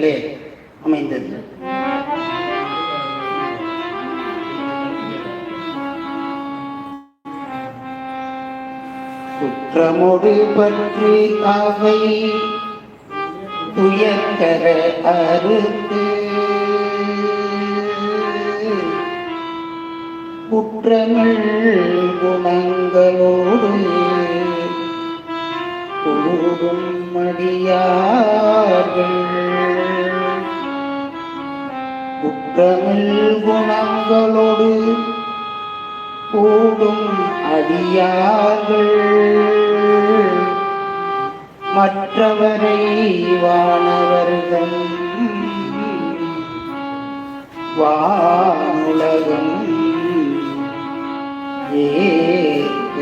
இடத்திலே அமைந்தது. குற்றமொடு பற்றி அவை துயக்கர அறுத்து. குற்றமிழ் குணங்களோடு கூடும் மடியா குற்றமிழ் குணங்களோடு கூடும் அடியார்கள். மற்றவரை வானவர்கள் வானுலகம் ஏற்க.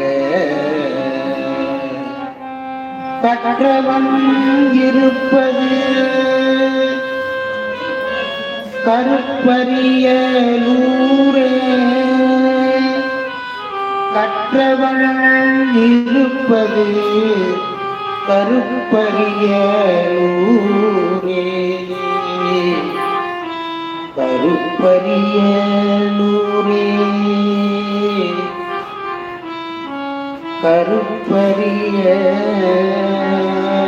கற்றவன் இருப்பது கருப்பரியலூரே கற்றவன் இருப்பது கருப்பரியலூரே கருப்பரியலூரே கருப்பரிய ஊரே